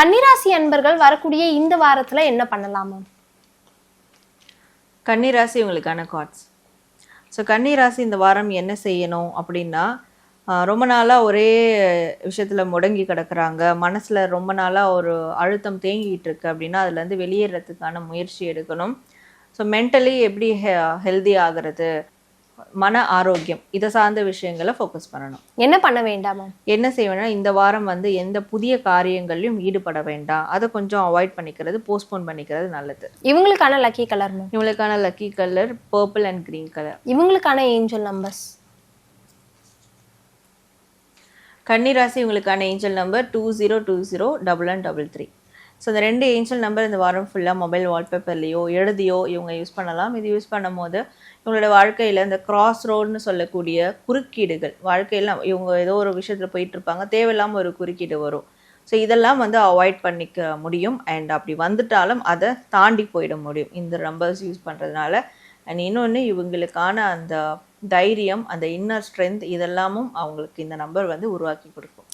கன்னிராசி அன்பர்கள் வரக்கூடிய இந்த வாரத்துல என்ன பண்ணலாம்? கன்னிராசி உங்களுக்கான கார்ட்ஸ் ஸோ கன்னிராசி இந்த வாரம் என்ன செய்யணும் அப்படின்னா ரொம்ப நாளாக ஒரே விஷயத்தில் முடங்கி கிடக்குறாங்க. மனசில் ரொம்ப நாளாக ஒரு அழுத்தம் தேங்கிட்டு இருக்கு அப்படின்னா அதுலேருந்து வெளியேறதுக்கான முயற்சி எடுக்கணும். ஸோ மென்டலி எப்படி ஹெ ஹெல்தி ஆகிறது? மன ஆரோக்கியம் இதை சார்ந்த விஷயங்களை ஃபோக்கஸ் பண்ணணும். என்ன பண்ண வேண்டாம்? என்ன செய்வேன்னா இந்த வாரம் வந்து எந்த புதிய காரியங்களையும் ஈடுபட வேண்டாம். அதை கொஞ்சம் அவாய்ட் பண்ணிக்கிறது போஸ்ட்போன் பண்ணிக்கிறது நல்லது. இவங்களுக்கான லக்கி கலர் இவங்களுக்கான lucky colour purple and green colour இவங்களுக்கான ஏஞ்சல் நம்பர்ஸ் கன்னிராசி உங்களுக்கான angel number two zero two zero double one double three so இந்த ரெண்டு ஏஞ்சல் நம்பர் இந்த வாரம் ஃபுல்லாக மொபைல் வால்பேப்பர்லேயோ எழுதியோ இவங்க யூஸ் பண்ணலாம். இது யூஸ் பண்ணும்போது இவங்களோட வாழ்க்கையில் இந்த கிராஸ் ரோடுன்னு சொல்லக்கூடிய குறுக்கீடுகள் வாழ்க்கையில் இவங்க ஏதோ ஒரு விஷயத்தில் போயிட்டு இருப்பாங்க. தேவையில்லாமல் ஒரு குறுக்கீடு வரும். ஸோ இதெல்லாம் வந்து அவாய்ட் பண்ணிக்க முடியும். அண்ட் அப்படி வந்துட்டாலும் அதை தாண்டி போயிட முடியும். இந்த நம்பர்ஸ் யூஸ் பண்ணுறதுனால அண்ட் இன்னொன்று இவங்களுக்கான அந்த தைரியம் அந்த இன்னர் ஸ்ட்ரென்த் இதெல்லாமும் அவங்களுக்கு இந்த நம்பர் வந்து உருவாக்கி கொடுக்கும்.